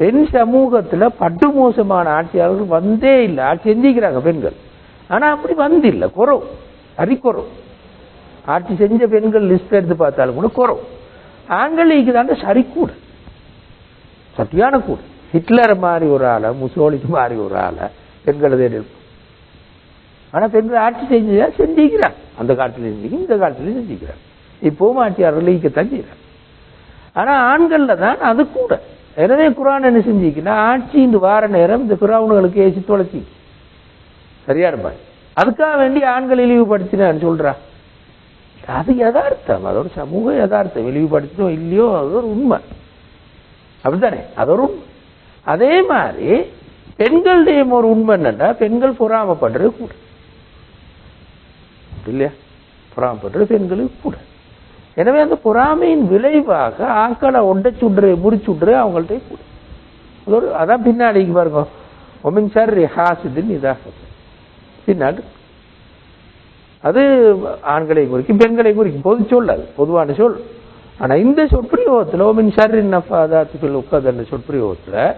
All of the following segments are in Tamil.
பெண் சமூகத்தில் பட்டு மோசமான ஆட்சியாளர்கள் வந்தே இல்லை. ஆட்சி செஞ்சிக்கிறாங்க பெண்கள். ஆனால் அப்படி வந்தில்லை. குறவு. சரி ஆட்சி செஞ்ச பெண்கள் லிஸ்ட் எடுத்து பார்த்தாலும் கூட குறவு. ஆண்களுக்கு தாண்ட சரி கூட சத்தியான கூட. ஹிட்லர் மாதிரி ஒரு ஆளை முசோலிக்கு மாதிரி ஒரு ஆளை பெண்களை தேடி ஆனால் பெண்கள் ஆட்சி செஞ்சதா செஞ்சுக்கிறாங்க. அந்த காலத்தில் செஞ்சு இந்த காலத்தில் செஞ்சுக்கிறாங்க. இப்போவும் ஆட்சியாளர்கள் ஈக்கத்தான் செய்யறாங்க ஆனால் ஆண்களில் தான் அது கூட. எனவே குரான் என்ன செஞ்சிக்குன்னா ஆட்சி இந்த வார நேரம் இந்த பிராவுனுகளுக்கு ஏசி தொலைச்சி. சரியா இருப்பாங்க அதுக்காக வேண்டி ஆண்கள் இழிவுபடுத்தினான்னு சொல்றா. அது யதார்த்தம். அதோட சமூக யதார்த்தம். இழிவுபடுத்தினோ இல்லையோ அது ஒரு உண்மை. அப்படித்தானே? அது ஒரு உண்மை. அதே மாதிரி பெண்களுடையும் ஒரு உண்மை என்னன்னா பெண்கள் பொறாமப்படுறது கூட. இல்லையா? பொறாமப்படுறது பெண்களுக்கு கூட. எனவே அந்த பொறாமையின் விளைவாக ஆக்களை ஒண்டைச்சுடுற முறிச்சுடுற அவங்கள்ட்ட கூட அது ஒரு அதான் பின்னாடிக்கு பாருங்க. ஒமின் சார் ஹாசிதின் இதாக பின்னாடி. அது ஆண்களை குறிக்கும் பெண்களை குறிக்கும். பொது சொல் அது. பொதுவான சொல். ஆனால் இந்த சொற்பிரயோகத்தில் ஓமின் ஷர்ரின் நஃபாதாத்துக்குள் உட்காதுன்ற சொற்பிரயோகத்தில்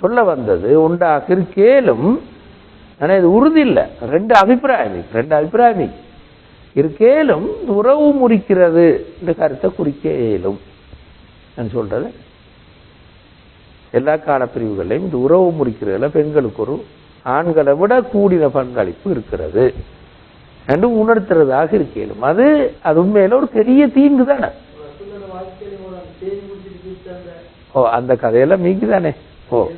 சொல்ல வந்தது உண்டாக இருக்கேலும் ஆனால் இது உறுதி இல்லை. ரெண்டு அபிப்பிராயம் ரெண்டு அபிப்பிராயம் இருக்கு. இருக்கேலும் உறவு முறிக்கிறது இந்த கருத்தை குறிக்க இயலும் நான் சொல்றது. எல்லா காலப்பிரிவுகளையும் இந்த உறவு முறிக்கிறதுல பெண்களுக்கு ஒரு ஆண்களை விட கூடின பங்களிப்பு இருக்கிறது. என்று உணர்த்துறதாக இருக்கேலும் அது அது உண்மையில ஒரு பெரிய தீங்கு தானே. ஓ அந்த கதையெல்லாம் மீக்கு தானே ஓ.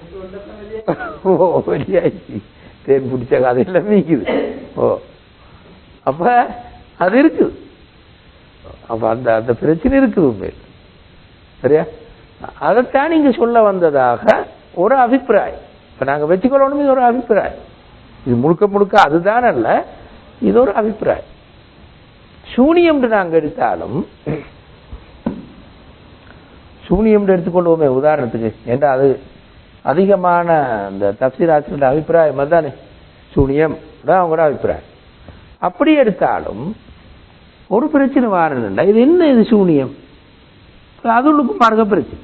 ஓ வெளியாச்சு தேன் பிடிச்ச கதையெல்லாம் மீக்குது. ஓ. அப்ப அது இருக்குது அப்போ அந்த அந்த பிரச்சனை இருக்குது உண்மையில். சரியா? அதைத்தான் இங்கே சொல்ல வந்ததாக ஒரு அபிப்பிராயம். இப்போ நாங்கள் வச்சுக்கொள்ளணும் இது ஒரு அபிப்பிராயம். இது முழுக்க முழுக்க அதுதான் அல்ல இது ஒரு அபிப்பிராயம். சூனியம் நாங்கள் எடுத்தாலும் சூனியம் எடுத்துக்கொள்வோமே உதாரணத்துக்கு. ஏன்டா அது அதிகமான அந்த தப்சீராசிரியர் அபிப்பிராயம் தானே சூனியம் தான் அவங்களோட அபிப்பிராயம். அப்படி எடுத்தாலும் ஒரு பிரச்சனை வாரணுண்டா இது என்ன இது சூனியம்? அது உள்ளுக்கு மார்க்க பிரச்சனை.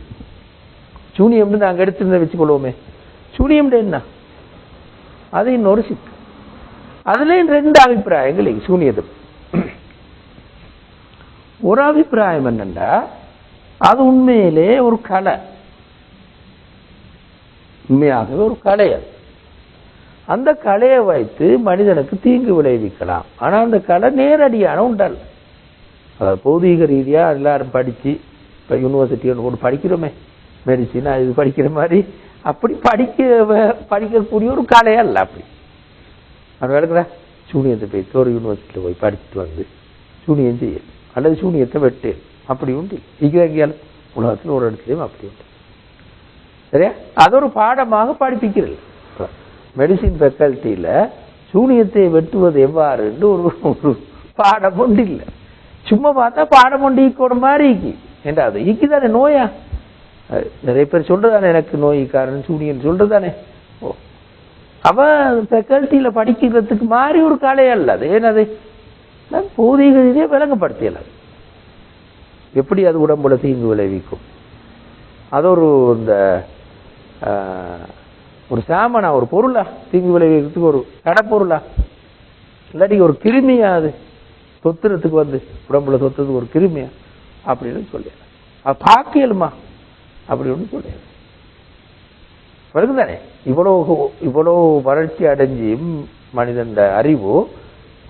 சூனியம்னு நாங்கள் எடுத்துருந்த வச்சுக்கொள்வோமே. சூனியம் என்ன? அது இன்னொரு சிக்கு அதுலேயும் ரெண்டு அபிப்பிராயங்கள் இருக்கு சூனியது ஒரு அபிப்பிராயம் என்னண்டா? அது உண்மையிலே ஒரு கலை. உண்மையாகவே ஒரு கலை அது. அந்த கலையை வைத்து மனிதனுக்கு தீங்கு விளைவிக்கலாம். ஆனால் அந்த கலை நேரடியான உண்டல். அதாவது பௌதீக ரீதியாக எல்லாரும் படித்து இப்போ யூனிவர்சிட்டி ஒன்று கூட படிக்கிறோமே. மெடிசின் இது படிக்கிற மாதிரி. அப்படி படிக்க படிக்கக்கூடிய ஒரு கலை அல்ல அப்படி. அது விளக்குறா சூனியத்தை போய் ஒரு யூனிவர்சிட்டியில் போய் படிச்சுட்டு வந்து சூனியம் செய்ய அல்லது சூனியத்தை வெட்டு. அப்படி உண்டு. இங்கே உலகத்தில் ஒரு இடத்துலையும் அப்படி உண்டு. சரியா? அது ஒரு பாடமாக படிப்பிக்கிறது. மெடிசின் ஃபேக்கல்ட்டியில் சூனியத்தை வெட்டுவது எவ்வாறுன்னு ஒரு ஒரு பாடம் ஒன்று இல்லை. சும்மா பார்த்தா பாடம் ஒன்று ஈக்கோட மாதிரி ஈக்கி. ஏண்டா அது ஈக்கி தானே நோயா நிறைய பேர் சொல்றதானே எனக்கு நோய்க்காரன் சூனியன் சொல்றதானே ஓ. அவன் ஃபேக்கல்ட்டியில் படிக்கிறதுக்கு மாதிரி ஒரு கலை அல்ல அது. ஏனது நான் பௌதிக விளங்கப்படுத்தியலாம் எப்படி அது உடம்புல தீங்கு விளைவிக்கும்? அது ஒரு இந்த ஒரு சாமனா ஒரு பொருளா? தீங்கு விளைவிக்கிறதுக்கு ஒரு கடப்பொருளா இல்லாட்டி ஒரு கிருமியா அது? தொத்துறதுக்கு வந்து உடம்புல தொத்துறதுக்கு ஒரு கிருமியா? அப்படின்னு சொல்லி. அது பார்க்கலுமா அப்படி ஒன்று சொல்லி வருகுதானே இவ்வளவு இவ்வளவு வறட்சி அடைஞ்சியும் மனிதன் அறிவு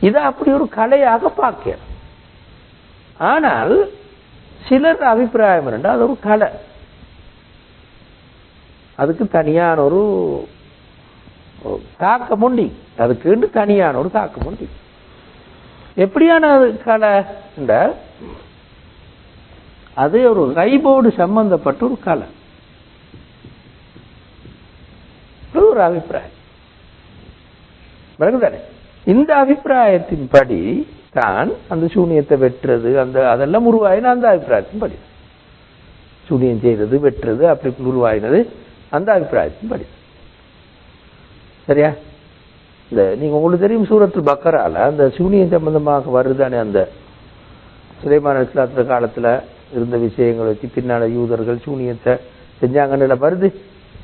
இதை அப்படி ஒரு கலையாக பார்க்க ஆனால் சிலர் அபிப்பிராயம் என்னன்னா அது ஒரு கலை. அதுக்கு தனியான ஒரு தாக்கம் உண்டி அதுக்குன்னு தனியான ஒரு தாக்கம் உண்டி எப்படியான அது கலை? இந்த அது ஒரு கைபோடு சம்பந்தப்பட்ட ஒரு கலை. ஒரு அபிப்பிராயம். விளங்குதானே? இந்த அபிப்பிராயத்தின்படி தான் அந்த சூனியத்தை வெட்டுறது அந்த அதெல்லாம் உருவாயின அந்த அபிப்பிராயத்தின்படி. சூனியம் செய்யறது வெட்டுறது அப்படி உருவாயினது. அந்த அபிப்பிராயத்தின்படி சரியா? இந்த நீங்க உங்களுக்கு தெரியும் சூரத்து பக்கரால அந்த சூனியம் சம்பந்தமாக வருதானே அந்த சுலைமான இஸ்லாத்திர காலத்துல இருந்த விஷயங்களை வச்சு பின்னால யூதர்கள் சூனியத்தை செஞ்சாங்கன்னு வருது?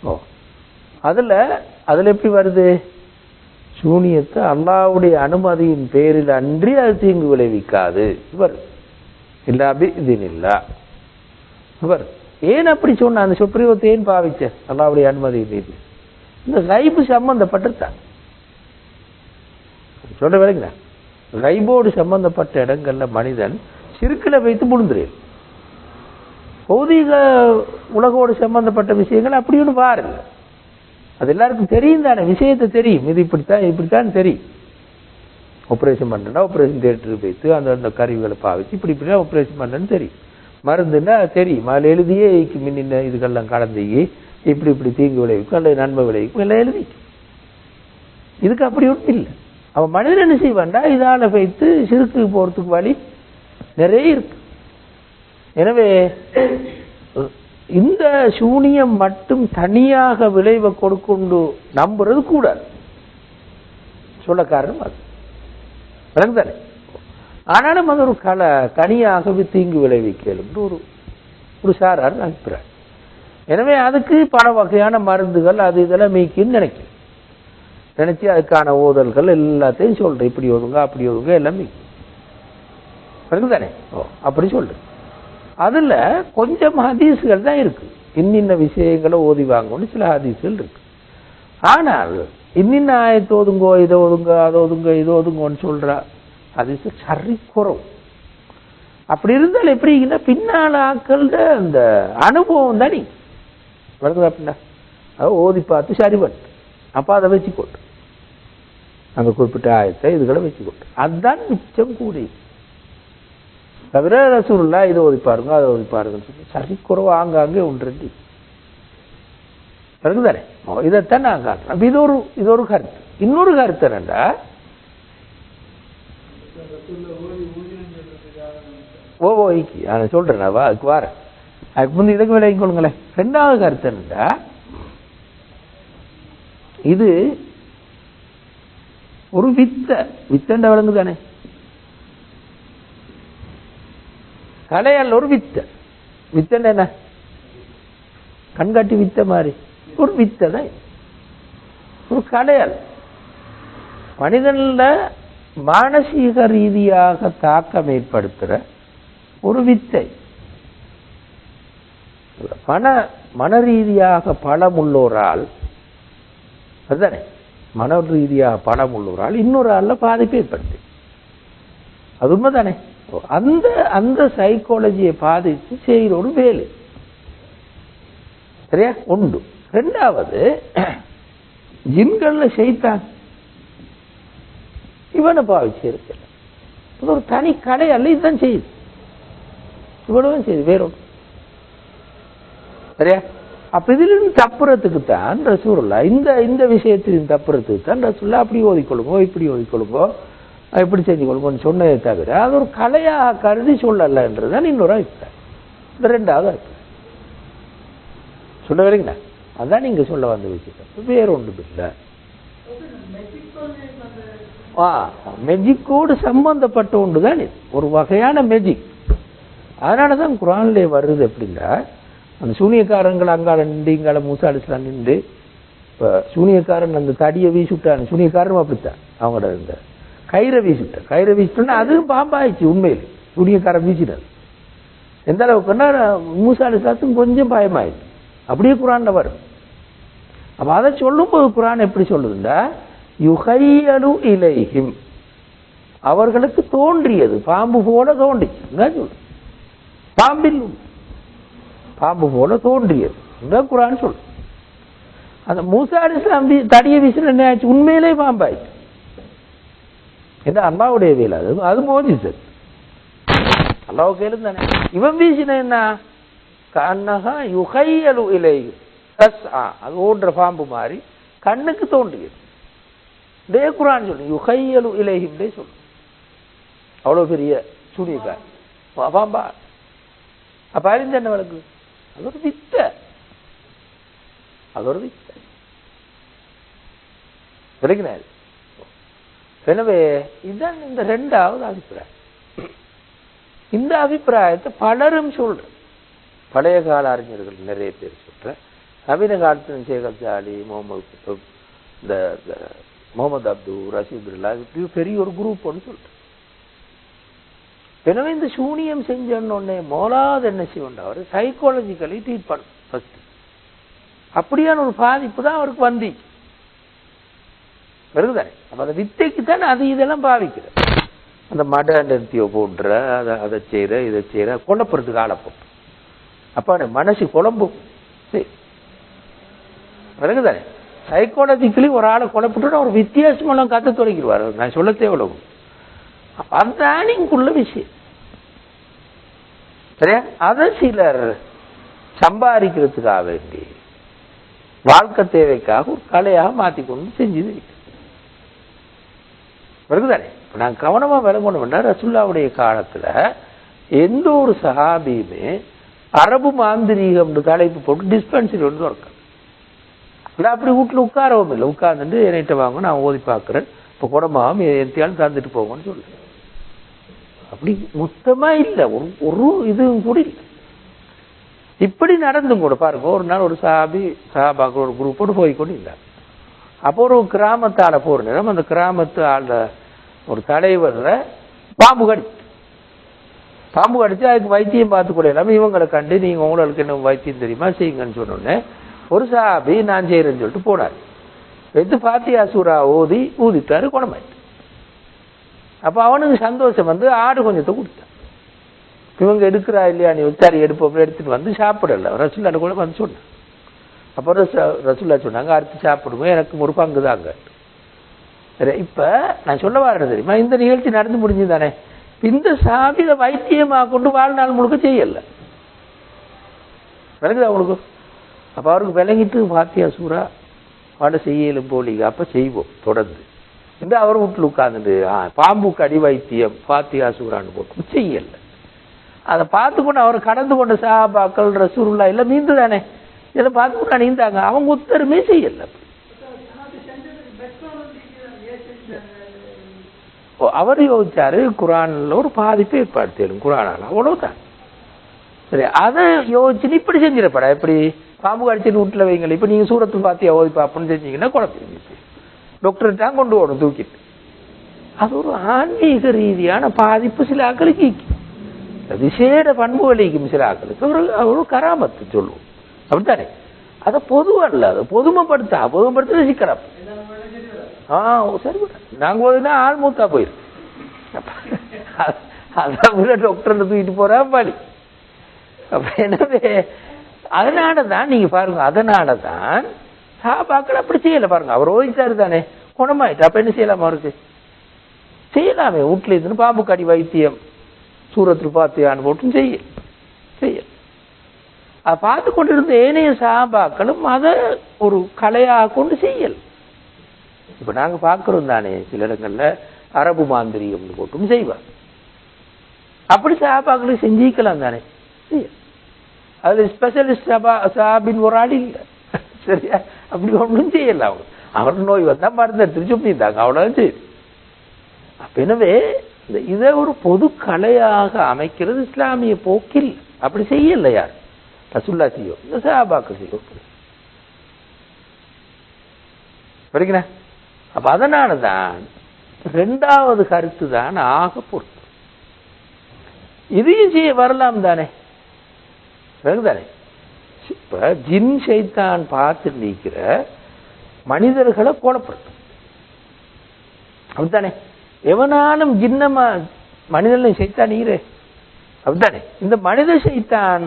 ஓ. அதுல அதுல எப்படி வருது? சூனியத்தை அல்லாவுடைய அனுமதியின் பேரில் அன்றி அது தீங்கு விளைவிக்காது. இவர். இல்லாபி இல்லா. இவர். ஏன் அப்படி சொன்ன? அந்த சுப்ரீவத்தை ஏன் பாவிச்ச? அல்லாவுடைய அனுமதி மீது இந்த ரைபு சம்பந்தப்பட்டிருத்தான் சொல்ல வேலைங்களா ரைபோடு சம்பந்தப்பட்ட இடங்கள்ல மனிதன் சிறுக்கில வைத்து முழுந்துறேன் பௌதீக உலகோடு சம்பந்தப்பட்ட விஷயங்கள் அப்படி ஒன்று பாருங்க. அது எல்லாருக்கும் தெரியும் தானே? விஷயத்தை தெரியும். இது இப்படித்தான் இப்படித்தான் தெரியும். ஆப்ரேஷன் பண்ணுறேன்னா ஆப்ரேஷன் தேட்டருக்கு வைத்து அந்த அந்த கருவிகளை பாவிச்சு இப்படி இப்படிலாம் ஆப்ரேஷன் பண்ணுறேன்னு தெரியும். மருந்துன்னா தெரியும் அதில் எழுதியே இதுக்கு முன்ன இதுக்கெல்லாம் கலந்து இப்படி இப்படி தீங்கு விளைவிக்கும் அல்லது நன்மை விளைவிக்கும் எல்லாம் எழுதி இதுக்கு அப்படி ஒன்றும் இல்லை. அவன் மனிதன் என்ன செய்வான்டா இதால வைத்து சிறுக்கு போறதுக்கு வழி நிறைய இருக்கு. எனவே இந்த சூனியம் மட்டும் தனியாக விளைவை கொடுக்கொண்டு நம்புறது கூடாது. சொல்ல காரணம் அது. விளங்குதானே ஆனாலும் அது ஒரு கல தனியாகவே தீங்கு விளைவிக்கலும் ஒரு ஒரு சாரார் அபிப்பிராயம். எனவே அதுக்கு பல வகையான மருந்துகள் அது இதெல்லாம் மீக்கின்னு நினைக்கிறேன். நினைச்சு அதுக்கான ஓதல்கள் எல்லாத்தையும் சொல்றேன். இப்படி ஓதுங்க அப்படி ஓதுங்க எல்லாம் மீக்கி தானே ஓ அப்படி சொல்றேன். அதுல கொஞ்சம் ஹதீஸ்கள் தான் இருக்கு. இன்னின்ன விஷயங்களை ஓதி வாங்கணும்னு சில ஹதீஸ்கள் இருக்கு. ஆனால் இன்னின்ன ஆயத்தை ஒதுங்கோ இதை ஒதுங்கோ அதை ஒதுங்க இதை ஒதுங்கோன்னு சொல்றா அது சரி குறவு. அப்படி இருந்தால் எப்படிங்கன்னா பின்னால் ஆக்கள்கிட்ட அந்த அனுபவம் தானே. வருது அப்படின்னா அதை ஓதி பார்த்து சரி பண்ணு. அப்போ அதை வச்சுக்கொண்டு. அந்த குறிப்பிட்ட ஆயத்தை இதுகளை வச்சுக்கொண்டு. அதுதான் மிச்சம் கூடி. தவிர ரசூல்லா இதை ஓதி பாருங்க அதை ஓதி பாருங்கன்னு சொல்லி சரி குறவு ஆங்காங்கே ஒன்று இருக்குதானே இதைத்தான் நான் காட்டுறேன். இது ஒரு இது ஒரு கருத்து. இன்னொரு கருத்து என்னண்டா? ஓ ஓ நான் சொல்றேன் வா அதுக்கு வார அதுக்கு முந்தைய இதுக்கு விலைக்கு கொள்ளுங்களேன் ரெண்டாவது கருத்து என்னண்டா? இது ஒரு வித்த வித்தண்ட விலங்கு தானே கலையால் ஒரு வித்த. வித்தண்ட என்ன? கண்காட்டி வித்த மாதிரி. ஒரு வித்த தான். ஒரு கலையால் மனிதன்ல மானசீக ரீதியாக தாக்கம் ஏற்படுத்துற ஒரு வித்தை. மன மன ரீதியாக பலம் உள்ளோரால் அதுதானே? மன ரீதியாக பலம் உள்ளோரால் இன்னொரு ஆள்ல பாதிப்பு ஏற்படுத்து. அது உண்மைதானே? அந்த அந்த சைக்காலஜியை பாதித்து செய்கிற ஒரு வேலை. சரியா? உண்டு. ரெண்டாவது ஜின்களில் செய்தான் இவனை பாவிச்சு இருக்கு இது ஒரு தனி கடை அல்ல இதுதான் செய்யுது. இவ்வளவும் செய்யுது வேற சரியா? அப்ப இதிலிருந்து தப்புறதுக்கு தான் ரசூல்லா இந்த இந்த விஷயத்திலிருந்து தப்புறதுக்கு தான் ரசூல்லா அப்படி ஓதிக்கொள்ளுங்கோ இப்படி ஓதிக்கொள்ளுங்கோ இப்படி செஞ்சு கொள்ளுங்கன்னு சொன்னதை தவிர அது ஒரு கலையாக கருதி சொல்லலன்றதுதான் இன்னொரு அபிப்பிராயம். இந்த ரெண்டாவது அபிப்பிராயம். சொல்ல வரீங்களா? அதான் நீங்க சொல்ல வந்த விஷயம் வேற ஒன்றும் இல்லை மெஜிக்கோடு சம்பந்தப்பட்ட ஒன்று தான் இது. ஒரு வகையான மெஜிக் அதனால தான் குரான்லே வருது எப்படின்னா அந்த சூனியக்காரங்கள் அங்கால நின்று இங்கால மூசா அலிஸ்லாம் நின்று இப்போ சூனியக்காரன் அந்த தடியை வீசிவிட்டான். சூனியக்காரனும் அப்படித்தான். அவங்களோட இந்த கயிறை வீசிவிட்டான். கயிறை வீசிட்டோன்னா அதுவும் பாம்பாயிடுச்சு உண்மையில். சூனியக்காரன் வீசினது எந்த அளவுக்குன்னா மூசா அலிஸ்லாத்துக்கும் கொஞ்சம் பயமாயிடுச்சு. அப்படியே குரான்ல வரும். அப்போ அதை சொல்லும்போது குரான் எப்படி சொல்லுதுண்டா யுகையலு இலைஹிம். அவர்களுக்கு தோன்றியது. பாம்பு போல தோன்றிச்சு பாம்பில் பாம்பு போல தோன்றியது. இதான் குரான் சொல்? அந்த மூசா அலிஸ்லாம் வீ- தடியை வீசின என்ன ஆச்சு? உண்மையிலே பாம்பாயிடுச்சு என்ன அல்லாவுடைய வேலை. அது அது மோதி சார் அல்லாவுக்கு கேளு தானே. இவன் வீசின என்ன? கண்ணகா யுகையலு இலை அது ஓடுற பாம்பு மாதிரி. கண்ணுக்கு தோன்றியது. டே குரான் சொல்லு யுகையலு இலைஹிம் டே சொல்லு. அவ்வளோ பெரிய சூனியக்கார் பாம்பா அப்ப அறிந்த என்ன வழக்கு அது ஒரு வித்த. அது ஒரு வித்த. விளக்கினாரு. எனவே இதுதான் இந்த ரெண்டாவது அபிப்பிராயம். இந்த அபிப்பிராயத்தை பலரும் சொல்ற பழைய கால அறிஞர்கள் நிறைய பேர் சொல்ற நவீன காலத்தின் சேகர் ஜாலி முகமது குத்துப் இந்த முகமது முகமது அப்து பிர்லா இப்படி பெரிய ஒரு குரூப் ஒன்று சொல்லிட்டு. எனவே இந்த சூனியம் செஞ்சோன்னே மோலாது என்ன செய்யணும் அவர் சைக்காலஜிக்கலி ட்ரீட் பண்ணும் ஃபர்ஸ்ட் அப்படியான ஒரு பாதிப்பு தான் அவருக்கு வந்தி வருதுதானே அப்ப அந்த வித்தைக்கு தானே அது இதெல்லாம் பாவிக்கிறது அந்த மட நிறுத்தியை போன்ற அதை அதை செய்யற இதை செய்யற குழப்பறதுக்கு ஆளப்போம் அப்போ மனசு குழம்பும். சரி. வருகுதானே சைக்காலஜிக்கலி ஒரு ஆளை குழப்பிட்டு ஒரு வித்தியாசமெல்லாம் கற்று தொடங்கிடுவார் நான் சொல்ல தேவையில்லை. அப்ப அதுதான் இங்குள்ள விஷயம். சரியா? அதை சிலர் சம்பாதிக்கிறதுக்காக வேண்டி வாழ்க்கை தேவைக்காக ஒரு கலையாக மாற்றிக்கொண்டு செஞ்சது. வருதுதானே வருகுதானே நான் கவனமாக விளங்கணும்னா ரசுல்லாவுடைய காலத்தில் எந்த ஒரு சஹாபியுமே அரபு மாந்திரீகம்னு தலைப்பு போட்டு டிஸ்பென்சரி ஒன்று திறக்க இல்லை அப்படி வீட்டில் உட்காரவும் இல்லை. உட்கார்ந்துட்டு என்கிட்ட வாங்க நான் ஓதி பார்க்குறேன். இப்போ குடமாவும் எத்தையாலும் தந்துட்டு போங்கன்னு சொல்லுறேன் அப்படி மொத்தமாக இல்லை. ஒரு ஒரு இதுவும் கூட இல்லை. இப்படி நடந்தும் கூட பாருங்க. ஒரு நாள் ஒரு சாபி சாபாக்கள் ஒரு குரூப்போடு போய்கொண்டு இல்லை அப்போ ஒரு கிராமத்தால போகிற நேரம் அந்த கிராமத்து ஆள ஒரு தலைவரில் பாம்பு கடிச்சு. பாம்பு கடிச்சு அதுக்கு வைத்தியம் பார்த்து கூட இவங்களை கண்டு நீங்கள் உங்களுக்கு என்ன வைத்தியம் தெரியுமா? செய்யுங்கன்னு சொன்னோன்னே ஒரு சாபி நான் செய்யறேன்னு சொல்லிட்டு போனார். எடுத்து பாத்தியா சூறா ஊதி ஊதித்தாரு குணமாயிட்டு அப்ப அவனுக்கு சந்தோஷம் வந்து ஆடு கொஞ்சத்தை கொடுத்தான். இவங்க எடுக்கிறா இல்லையா நீ சரி எடுப்போம் எடுத்துட்டு வந்து சாப்பிடல. ரசுல்லாட்ட கூட வந்து சொன்னான். அப்போ ரசு- ரசுல்லா சொன்னாங்க அடுத்து சாப்பிடுவோம் எனக்கு ஒரு பங்கு தாங்க. சரி, இப்ப நான் சொல்ல வரேன் தெரியுமா? இந்த நிகழ்ச்சி நடந்து முடிஞ்சுதானே இந்த சாபியில வைத்தியமா கொண்டு வாழ்நாள் முழுக்க செய்யல. விளங்குதா உங்களுக்கு? அப்ப அவருக்கு விலகிட்டு பாத்தியா சூரா வாட செய்யலும் போலீங்க அப்ப செய்வோம் தொடர்ந்து. இந்த அவர் வீட்டில் உட்கார்ந்துட்டு ஆ, பாம்புக்கு அடி வைத்தியம் பாத்தியா சூரான்னு போட்டு. செய்யல. அதை பார்த்து கொண்டு அவர் கடந்து கொண்ட சாபாக்கள் ரசூருல்லா எல்லாம் நீந்து தானே இதெல்லாம் பார்த்து கொண்டு நீந்தாங்க. அவங்க உத்தரமே செய்யல. ஓ, அவர் யோசிச்சாரு குரான்ல ஒரு பாதிப்பு ஏற்படுத்திடும் குரானால அவ்வளவுதான். சரி அதை யோசிச்சு இப்படி செஞ்சிடப்படா. இப்படி பாம்பு கடிச்சிட்டு வீட்டுல வைங்கள இப்ப நீங்க சூரத்து பாத்தியா ஓதி பாப்புன்னு செஞ்சீங்கன்னா குழப்பம் டாக்டர் தான் கொண்டு போகணும் தூக்கிட்டு. அது ஒரு ஆன்மீக ரீதியான பாதிப்பு சில ஆக்களுக்கு விசேட பண்பு வலிக்கும் சில ஆக்களுக்கு. ஒரு ஒரு கராமத்து சொல்லுவோம். அப்படித்தானே? அதை பொதுவல்ல அதை பொதுமைப்படுத்தா பொதுமைப்படுத்த சிக்கலாம் ஆ சரி நாங்கள் நாங்க போதுன்னா ஆள் மூத்தா போயிரு. அதான் டாக்டர் தூக்கிட்டு போறா பாடி. அப்போ எனவே அதனால தான் நீங்க பாருங்க அதனால தான் சாபாக்கள் அப்படி செய்யல பாருங்க. அவர் ஓதிச்சாரு தானே. குணமாயிட்டு. அப்ப என்ன செய்யலாமா அவருக்கு? செய்யலாமே. வீட்டில் இருந்து பாம்பு கடி வைத்தியம் சூரத்தில் பார்த்தியான்னு போட்டும் செய்ய. செய்ய. அதை பார்த்து கொண்டிருந்த ஏனைய சாபாக்களும் அதை ஒரு கலையாக கொண்டு செய்யல். இப்ப நாங்க பார்க்குறோம் தானே சில இடங்கள்ல அரபு மாந்திரிகம்னு போட்டும் செய்வார். அப்படி சாபாக்களை செஞ்சிக்கலாம் தானே. அதில் ஸ்பெஷலிஸ்ட் சபா சாபின் ஒரு ஆள் இல்லை சரியா அப்படி ஒன்றும் செய்யல அவங்க அவர் நோய் வந்தா மருந்து எடுத்து சுப்பிட்டாங்க அவ்வளவு செய்யுது அப்ப எனவே இந்த இதை ஒரு பொது கலையாக அமைக்கிறது இஸ்லாமிய போக்கில் அப்படி செய்யலை யார் ரசுல்லா செய்யும் இந்த சாபாக்கள் செய்யும் படிக்கிறா அப்ப அதனாலதான் ரெண்டாவது கருத்து தான் ஆக பொறுத்து இதையும் செய்ய வரலாம் தானே தானே இப்ப ஜின் சைத்தான் பார்த்து நீக்கிற மனிதர்களை கோலப்படுத்தும் அப்படித்தானே? எவனாலும் ஜின்னமா மனிதன் சைத்தான் நீரே. அப்படித்தானே? இந்த மனித சைத்தான்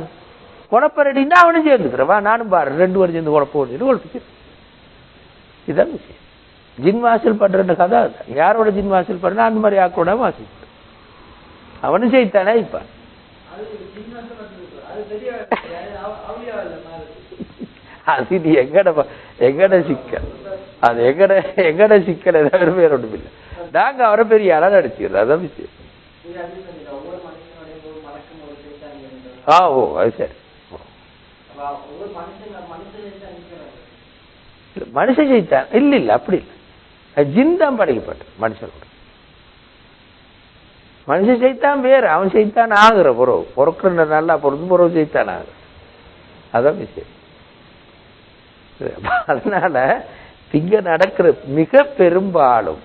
குழப்பறடின்னா அவனும் சேர்ந்துக்கிறவா? நானும் பாரு ரெண்டு பேரும் சேர்ந்து குழப்பம் குழப்பிச்சு இதான் விஷயம். ஜின் வாசல் பண்ற கதை அதுதான். யாரோட ஜின் வாசல் பண்ற அந்த மாதிரி ஆக்கோட வாசல் அவனும் செய்தானே இப்ப அது இது எங்கட எங்கட சிக்கல் அது எங்கட எங்கட சிக்கல் ஏதாவது வேற ஒன்றும் இல்லை. நாங்க அவரை பெரிய அழகு அடிச்சுக்கிறோம் அதான் விஷயம். ஆ ஓ அது சரி. மனுஷன் செய்தான் இல்ல இல்ல அப்படி இல்லை. ஜின் தான் படைக்கப்பட்டது மனுஷனோட. மனுஷன் செய்தான் பேர் அவன் செய்தான் ஆகுற புறவு பொறுக்கிற நல்லா பொறுத்து புறவு சைத்தான் ஆகுற அதான் விஷயம். அதனால இங்க நடக்கிற மிக பெரும்பாலும்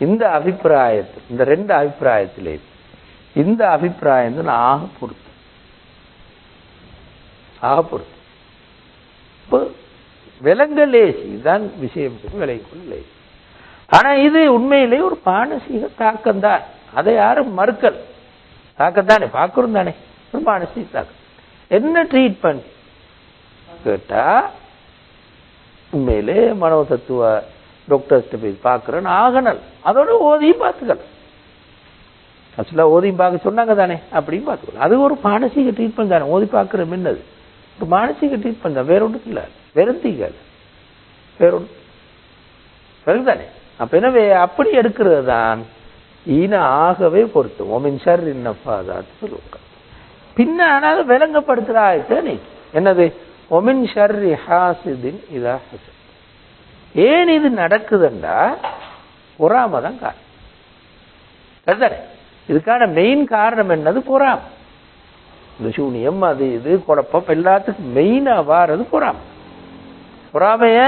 இந்த அபிப்பிராயத்து இந்த ரெண்டு அபிப்பிராயத்திலே இந்த அபிப்பிராயம் தான் ஆக பொறுத்து. ஆக பொறுத்து. இப்போ விலங்க லேசி தான் விஷயம் விளைக்குள் லேசி ஆனா இது உண்மையிலே ஒரு மானசீக தாக்கம் தான் அதை யாரும் மறுக்கல். தாக்கத்தானே? பார்க்கணும் தானே ஒரு அனுசி தாக்கம் என்ன ட்ரீட்மெண்ட் கேட்டா உண்மையிலே மனோ தத்துவ டாக்டர்ஸ்ட்ட போய் பார்க்குறேன் ஆகணல். அதோட ஓதியும் பார்த்துக்கலாம் ஆக்சுவலாக ஓதியும் பார்க்க சொன்னாங்க தானே அப்படின்னு பார்த்துக்கலாம் அது ஒரு மானசீக ட்ரீட்மெண்ட் தானே? ஓதி பார்க்குற மின்னது ஒரு மானசீக ட்ரீட்மெண்ட் தான். வேற ஒன்றும் இல்லை. வெறுத்தீங்க வேற ஒன்று தானே அப்ப எனவே அப்படி எடுக்கிறது தான் ஈன ஆகவே பொருத்தும். ஓமின் ஷர் இன்னப்பாதாத்து சொல்லுவாங்க பின்ன ஆனாலும் விளங்கப்படுத்துற ஆயத்தை நீ. என்னது? ஒமின் ஷர்ரி ஹாசிதின் இதா ஹசத் ஏன் இது நடக்குதுண்டா? பொறாம தான் காரணம் இதுக்கான மெயின் காரணம் என்னது? பொறாம இந்த சூனியம் அது இது குழப்பம் எல்லாத்துக்கும் மெயினாக வாரது பொறாம பொறாமைய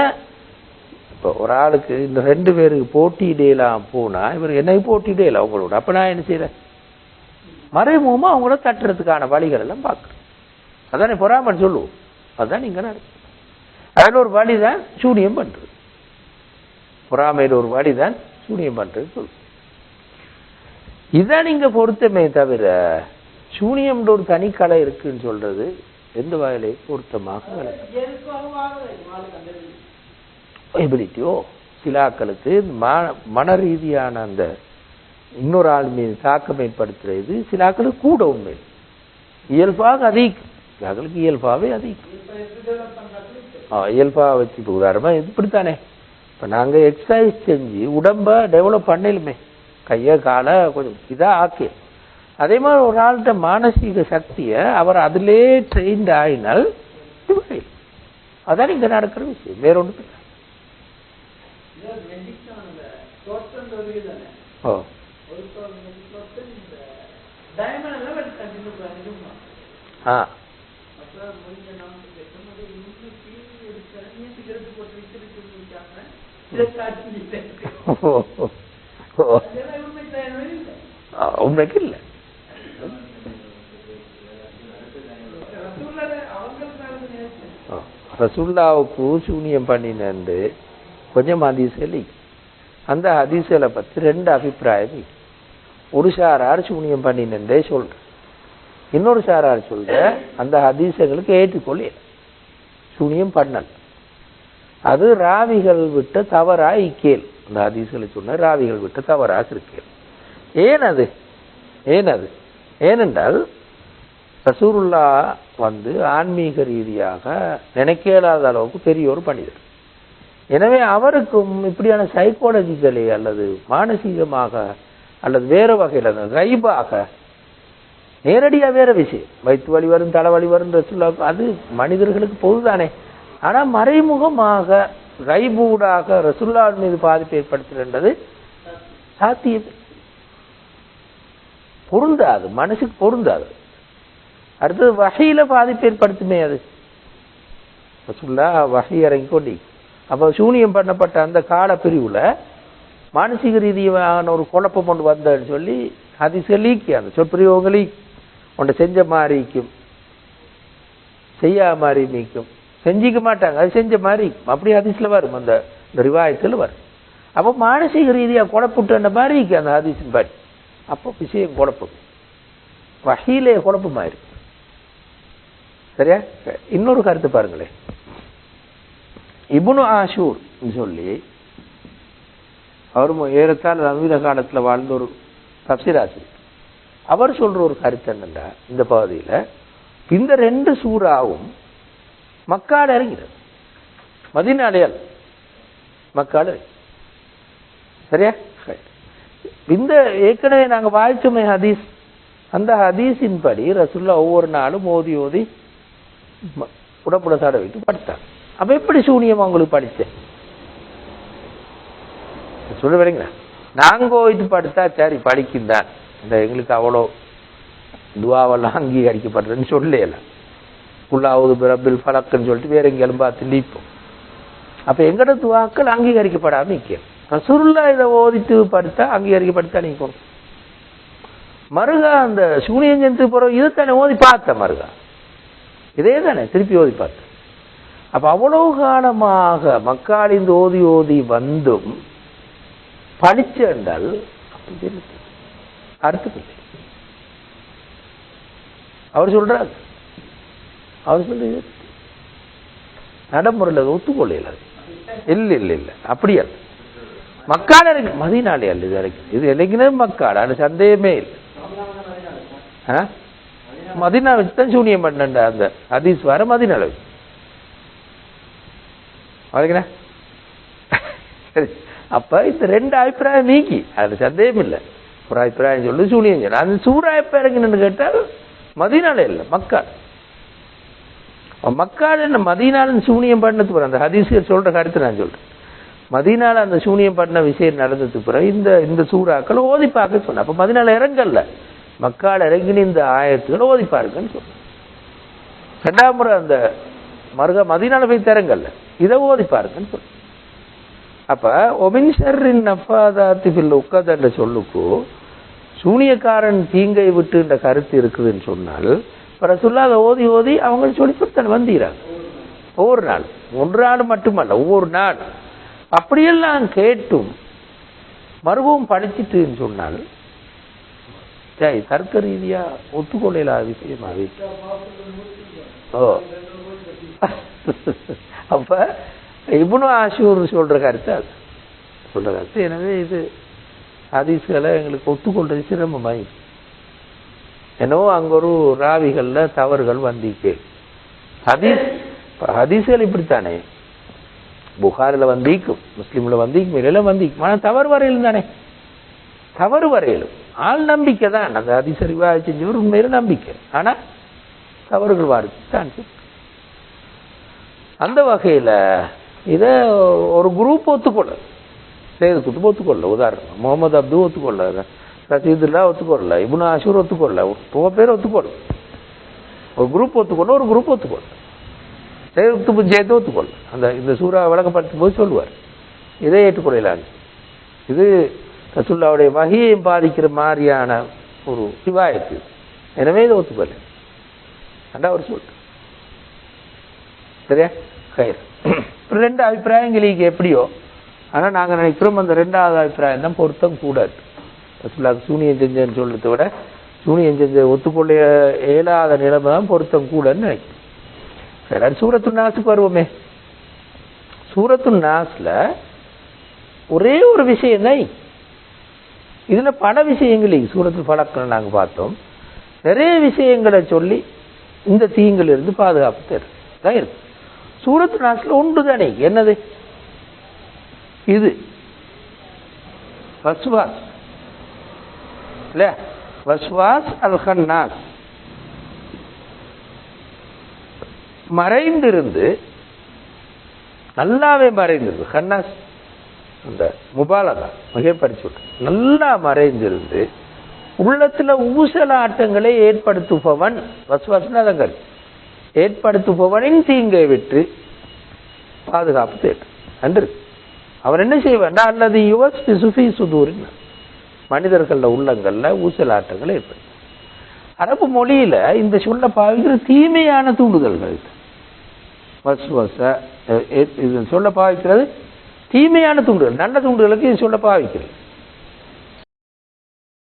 இப்போ ஒரு ஆளுக்கு இந்த ரெண்டு பேருக்கு போட்டியிடலாம் போனா இவர் என்னை போட்டியிடலாம் அவங்களோட. அப்ப நான் என்ன செய்யறேன் மறைமுகமா அவங்கள தட்டுறதுக்கான வழிகள் எல்லாம் பார்க்கணும். அதானே பொறாமன்னு சொல்லுவோம். அதான் நீங்க நடக்கும் அதில் ஒரு வழிதான் சூனியம் பண்றது. பொறாமையில் ஒரு வழிதான் சூனியம் பண்றது சொல்லுவோம். இதான் நீங்க பொருத்தமே தவிர சூனியம்ன்ற ஒரு தனி கலை இருக்குன்னு சொல்றது எந்த வகையிலே பொருத்தமாக எபிலிட்டியோ சிலாக்களுக்கு ம- மன ரீதியான அந்த இன்னொரு ஆள் மீது தாக்கம் ஏற்படுத்துறது சிலாக்களுக்கு கூட உண்மை. இயல்பாக அதிகம். சிலாக்களுக்கு இயல்பாகவே அதிகம். இயல்பாக வச்சு இப்போ உதாரணமா இப்படித்தானே. இப்போ நாங்க எக்ஸசைஸ் செஞ்சு உடம்ப டெவலப் பண்ணலுமே. கையை காலை கொஞ்சம் இதா ஆக்கி. அதே மாதிரி ஒரு ஆள்கிட்ட மானசீக சக்தியை அவர் அதிலே ட்ரெயின்ட் ஆயினால் அதான் இங்க நடக்கிற விஷயம். வேற ஒன்று ஓ. ஆ. உண்மைக்கு இல்லை. ரசுல்லாவுக்கு சூனியம் பண்ணினு கொஞ்சம் அதிசயலி அந்த ஹதீஸ்களை பற்றி ரெண்டு அபிப்பிராயம். ஒரு சாரார் சூனியம் பண்ணினே சொல்கிறேன் இன்னொரு சாரார் சொல்கிறேன் அந்த ஹதீஸங்களுக்கு ஏற்றுக்கொள்ள சூனியம் பண்ணல். அது ராவிகள் விட்ட தவறா இக்கேல். அந்த ஹதீஸ்களை சொன்ன ராவிகள் விட்ட தவறா இருக்கேல் ஏன் அது ஏன் அது ஏனென்றால் ரசூருல்லா வந்து ஆன்மீக ரீதியாக நினைக்கலாத அளவுக்கு பெரிய ஒரு எனவே அவருக்கும் இப்படியான சைக்காலஜிக்கலி அல்லது மானசீகமாக அல்லது வேறு வகையில் ரைபாக நேரடியாக வேறு விஷயம். வயிற்று வலி வரும் தலைவலி வரும் ரசூல்லா அது மனிதர்களுக்கு பொதுதானே. ஆனால் மறைமுகமாக ரைபூடாக ரசுல்லா மீது பாதிப்பு ஏற்படுத்துகின்றது சாத்தியம். பொருந்தாது மனசுக்கு பொருந்தாது. அடுத்தது வகையில் பாதிப்பு ஏற்படுத்துமே அது. ரசுல்லா வகை இறங்கி அப்போ சூனியம் பண்ணப்பட்ட அந்த கால பிரிவில் மானசீக ரீதியான ஒரு குழப்பம் கொண்டு வந்தன்னு சொல்லி ஹதீஸ்கள் லீக்கி அந்த சொற்பிரயோகங்கள் லீக் உன்னை செஞ்ச மாறிக்கும் செய்யா மாதிரி நீக்கும் செஞ்சிக்க மாட்டாங்க அது செஞ்ச மாதிரி. இருக்கும். அப்படி ஹதீஸ்ல வரும் அந்த ரிவாயத்தில் வரும். அப்போ மானசீக ரீதியாக குழப்பிட்டு மாதிரி இருக்கு அந்த ஹதீஸின் பாரி அப்போ விஷயம் குழப்பம். வகையிலே குழப்பமாயிருக்கு. சரியா? இன்னொரு கருத்து பாருங்களேன். இபுனு ஆஷூர் சொல்லி அவர் ஏறத்தால் நவீன காலத்துல வாழ்ந்த ஒரு தப்சிராசிரியர் அவர் சொல்ற ஒரு கருத்து என்னன்னா இந்த பகுதியில இந்த ரெண்டு சூறாவும் மக்கால் இறங்கிறது மதினாலையால் மக்கால் சரியா? இந்த ஏற்கனவே நாங்க வாய்ச்சோமே ஹதீஸ் அந்த ஹதீஸின் படி ரசுல்லா ஒவ்வொரு நாளும் ஓதி ஓதி ம- உடம்புல தடவிட்டு படுத்தாங்க. அப்ப எப்படி சூனியம் உங்களுக்கு படிச்சேன் சொல்ல வரீங்களா? நாங்கோ இது படுத்தா சரி படிக்குந்தான் இந்த எங்களுக்கு அவ்வளோ துவாவெல்லாம் அங்கீகரிக்கப்படுறதுன்னு சொல்லலாம் குல்லாவது பிரபில் பழக்கன்னு சொல்லிட்டு வேற எங்கேயும் பார்த்து நீப்போம் அப்ப எங்கட துவாக்கள் அங்கீகரிக்கப்படாம நிற்கும். ரசூலுல்லா இதை ஓதித்து படுத்தா அங்கீகரிக்கப்படுத்தா நீ போகணும் மருகா அந்த சூனியஞ்சத்து பிறகு இதுதானே ஓதி பார்த்த மருகா? இதே தானே திருப்பி ஓதி பார்த்தேன் அப்ப அவ்வளவு காலமாக மக்கள் ஓதி ஓதி வந்தும் படிச்சு என்றால் அப்படி அவர் சொல்றாரு. அவர் சொல்றது நடைமுறையில் அதை ஒத்துக்கொள்ள இல்ல இல்ல இல்ல. அப்படியா மக்கால் இறங்கி மதினாலே அல்ல இது இறங்கி இது இறங்கினது மக்கால். அது சந்தேகமே இல்லை. மதினா வச்சு தான் சூனியம் பண்ணண்டா அந்த ஹதீஸ் வர மதினால வச்சு. சரி. அப்ப இந்த ரெண்டு அபிப்பிராயம் நீக்கி. அது சந்தேகம் இல்லை. ஒரு அபிப்பிராயம் சொல்லு சூனியம் சொல்லு. அந்த சூறாயப்ப கேட்டால் மதினால இல்லை மக்கள் மக்கள் என்ன மதீனால சூனியம் பண்ணதுக்கு பிறகு அந்த ஹதீஸ்கர் சொல்ற கருத்து நான் சொல்றேன். மதினால அந்த சூனியம் பண்ண விஷயம் நடந்ததுக்கு பிறகு இந்த இந்த சூறாக்கள் ஓதி பார்க்க சொன்ன அப்ப மதினால இறங்கல்ல மக்கால் இறங்கின இந்த ஆயத்துக்களை ஓதி பாருங்கன்னு சொன்ன ரெண்டாம் முறை அந்த மருக மதினால போய் திறங்கல்ல இதை ஓதி பாருங்கன்னு சொல்லு. அப்ப ஒமின் ஷர்ரின் நஃபாதாத்தி ஃபில் உக்கத் சொல்லுக்கு சூனியக்காரன் தீங்கை விட்டுன்ற கருத்து இருக்குதுன்னு சொன்னால் இப்போ ரசூல்லா அதை ஓதி ஓதி அவங்க சொல்லி கொடுத்தன வந்தீராங்க. ஒவ்வொரு நாள். ஒன்று நாள் மட்டுமல்ல ஒவ்வொரு நாள். அப்படியெல்லாம் கேட்டும் மறுபவும் படிச்சுட்டுன்னு சொன்னால் சரி தர்க்க ரீதியா ஒத்துக்கொள்ளலாத விஷயமா ஓ. அப்ப இப்னு ஆஷூர் சொல்ற கருத்து அது. சொல்ற கருத்து. எனவே இது ஹதீஸ்களை எங்களுக்கு ஒத்துக்கொள்றது சிரமமாய். என்னவோ அங்க ஒரு ராவிகள்ல தவறுகள் வந்திக்கு ஹதீஸ் ஹதீஸ்கள் இப்படித்தானே? புகாரில் வந்திக்கும் முஸ்லீம்ல வந்திக்கும் இல்ல வந்திக்கும் ஆனா தவறு வரையிலும் தானே? தவறு வரையிலும். ஆள் நம்பிக்கை தான். அந்த அதிசரிவா செஞ்சவர் உண்மையில நம்பிக்கை. ஆனா தவறுகள் வாருக்கு தான். அந்த வகையில் இதை ஒரு குரூப் ஒத்துக்கொள்ள சேது குத்து ஒத்துக்கொள்ள உதாரணம் முகமது அப்து ஒத்துக்கொள்ள ரசீதுல்லா ஒத்துக்கொள்ள இபுன் ஆஷூர் ஒத்துக்கொள்ள போக பேர் ஒத்துக்கொள்ள ஒரு குரூப் ஒத்துக்கொள்ள ஒரு குரூப் ஒத்துக்கொள்ள சேது ஜெயத்தை ஒத்துக்கொள்ள அந்த இந்த சூறா விளக்கப்படுத்தும் போது சொல்லுவார். இதை ஏற்றுக்கொள்ளலாங்க இது ரசுல்லாவுடைய வகையை பாதிக்கிற மாதிரியான ஒரு சிவாயத்து. எனவே இதை ஒத்துக்கொள்ள அண்டா ஒரு சொல்லிட்டு சரியா? கயிறு. ரெண்டு அபிப்பிராயங்களுக்கு எப்படியோ ஆனால் நாங்கள் நினைக்கிறோம் அந்த ரெண்டாவது அபிப்பிராயம் தான் பொருத்தம் கூடாது. ரசுல்லாவுக்கு சூனியம் செஞ்சேன்னு சொல்றதை விட சூனியம் செஞ்ச ஒத்துக்கொள்ள இயலாத நிலைமை தான் பொருத்தம் கூடன்னு நினைக்கும் சரி அது சூரத்து நாசுக்கு வருவோமே. சூரத்து நாஸ்ல ஒரே ஒரு விஷயம் தான் இதில் பல விஷயங்கள் சூரத்து பழக்கம் நாங்கள் பார்த்தோம். நிறைய விஷயங்களை சொல்லி இந்த தீங்கில் இருந்து பாதுகாப்பு தரு தான் இருக்கு. சூரத்து நாஸ்ல ஒன்று தானே என்னது? இது. வஸ்வாஸ் இல்ல வஸ்வாஸ் அல் ஹன்னாஸ் மறைந்திருந்து நல்லாவே மறைந்திருந்து ஹன்னாஸ் அந்த முபாலகா மிகைப்படுத்தி நல்லா மறைந்திருந்து உள்ளத்துல ஊசலாட்டங்களை ஏற்படுத்துபவன் வசுவாசன அதங்கள் ஏற்படுத்துபவனின் தீங்கை விட்டு பாதுகாப்பு தேடும் நன்று அவர் என்ன செய்வார்னா அல்லது யுவஸ் சுஃபி சுதூரின் மனிதர்களில் உள்ளங்களில் ஊசலாட்டங்கள் ஏற்படுத்தும். அரபு மொழியில் இந்த சொல்ல பாவிக்கிற தீமையான தூண்டுதல்கள் இது. வசுவச இது சொல்ல பாவிக்கிறது தீமையான தூண்டுதல் நல்ல தூண்டுதலுக்கு இது சொல்ல பாவிக்கிறது.